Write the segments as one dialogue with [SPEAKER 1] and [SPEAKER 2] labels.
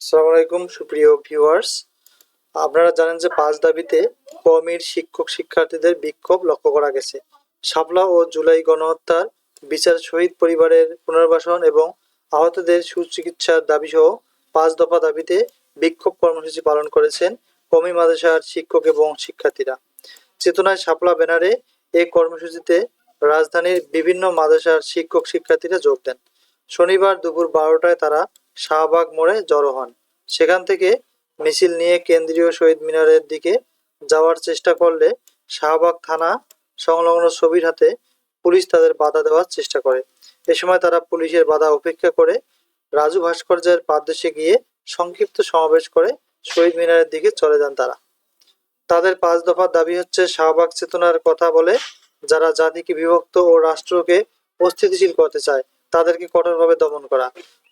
[SPEAKER 1] আসসালামু আলাইকুম, সুপ্রিয় ভিউয়ার্স আপনারা জানেন যে পাঁচ দাবিতে কমির শিক্ষক শিক্ষার্থীদের বিক্ষোভ লক্ষ্য করা গেছে। শাপলা ও জুলাই গণহত্যার বিচার শহীদ পরিবারের পুনর্বাসন এবং আহতদের সুচিকিৎসার দাবি সহ পাঁচ দফা দাবিতে বিক্ষোভ কর্মসূচি পালন করেছেন কমি মাদ্রাসার শিক্ষক এবং শিক্ষার্থীরা। চেতনায় শাপলা ব্যানারে এই কর্মসূচিতে রাজধানীর বিভিন্ন মাদ্রাসার শিক্ষক শিক্ষার্থীরা যোগ দেন। শনিবার দুপুর বারোটায় তারা শাহবাগ মোড়ে জড়ো হন। সেখান থেকে মিছিল নিয়ে কেন্দ্রীয় শহীদ মিনারের দিকে যাওয়ার চেষ্টা করলে শাহবাগ থানা সংলগ্ন ছবির হাতে পুলিশ তাদের বাধা দেওয়ার চেষ্টা করে। এ সময় তারা পুলিশের বাধা উপেক্ষা করে রাজু ভাস্কর্যের পাদদেশে গিয়ে সংক্ষিপ্ত সমাবেশ করে শহীদ মিনারের দিকে চলে যান তারা। তাদের পাঁচ দফার দাবি হচ্ছে, শাহবাগ চেতনার কথা বলে যারা জাতিকে বিভক্ত ও রাষ্ট্রকে অস্থিতিশীল করতে চায়, তাদেরকে কঠোরভাবে দমন করা।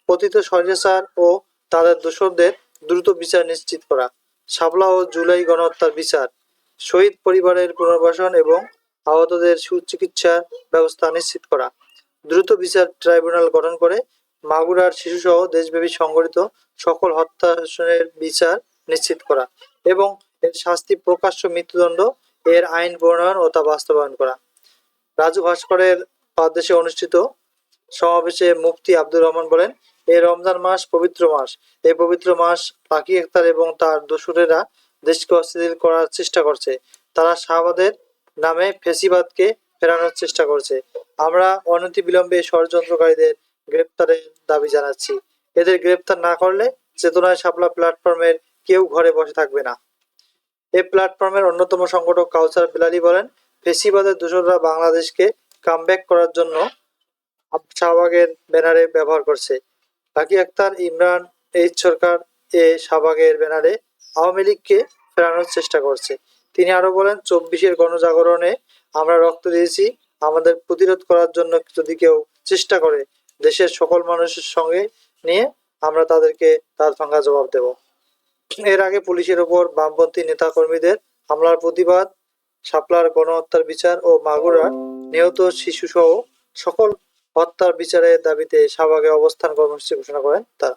[SPEAKER 1] পতিত স্বৈরাচার ও তাদের দোষরদের দ্রুত বিচার নিশ্চিত করা। শাপলা ও জুলাই গণহত্যার বিচার, শহীদ পরিবারের পুনর্বাসন এবং আহতদের সুচিকিৎসার ব্যবস্থা নিশ্চিত করা। দ্রুত বিচার ট্রাইব্যুনাল গঠন করে মাগুরার শিশুসহ দেশব্যাপী সংগঠিত সকল হত্যার বিচার নিশ্চিত করা এবং এর শাস্তি প্রকাশ্য মৃত্যুদণ্ড, এর আইন প্রণয়ন ও তা বাস্তবায়ন করা। রাজু ভাস্করের পাদদেশে অনুষ্ঠিত সমাবেশে মুফতি আব্দুর রহমান বলেন এই রমজান মাস পবিত্র মাস। এই পবিত্র মাস পাকি একতার এবং তার দোসরেরা দেশকে অস্থিতিশীল করার চেষ্টা করছে। তারা শাহবাদের নামে ফেসিবাদকে ফেরানোর চেষ্টা করছে। আমরা অনতি বিলম্বে ষড়যন্ত্রকারীদের গ্রেপ্তারের দাবি জানাচ্ছি। এদের গ্রেপ্তার না করলে চেতনায় শাপলা প্ল্যাটফর্মের কেউ ঘরে বসে থাকবে না। এই প্ল্যাটফর্মের অন্যতম সংগঠক কাউসার বিলালি বলেন, ফেসিবাদের দোসররা বাংলাদেশকে কামব্যাক করার জন্য শাহবাগের ব্যানারে ব্যবহার করছে। বাকি আক্তার, ইমরান, এইচ সরকার, এ শাহবাগের ব্যানারে আওয়ামী লীগকে ফেরানোর চেষ্টা করছে। তিনি আরও বলেন, চব্বিশের গণজাগরণে আমরা রক্ত দিয়েছি, আমাদের প্রতিরোধ করার জন্য যদি কেউ চেষ্টা করে দেশের সকল মানুষের সঙ্গে নিয়ে আমরা তাদেরকে তার ভাঙ্গা জবাব দেব। এর আগে পুলিশের ওপর বামপন্থী নেতাকর্মীদের হামলার প্রতিবাদ, শাপলার গণহত্যার বিচার ও মাগুরার নিহত শিশু সহ সকল হত্যার বিচারের দাবিতে শাহবাগে অবস্থান কর্মসূচি ঘোষণা করেন তারা।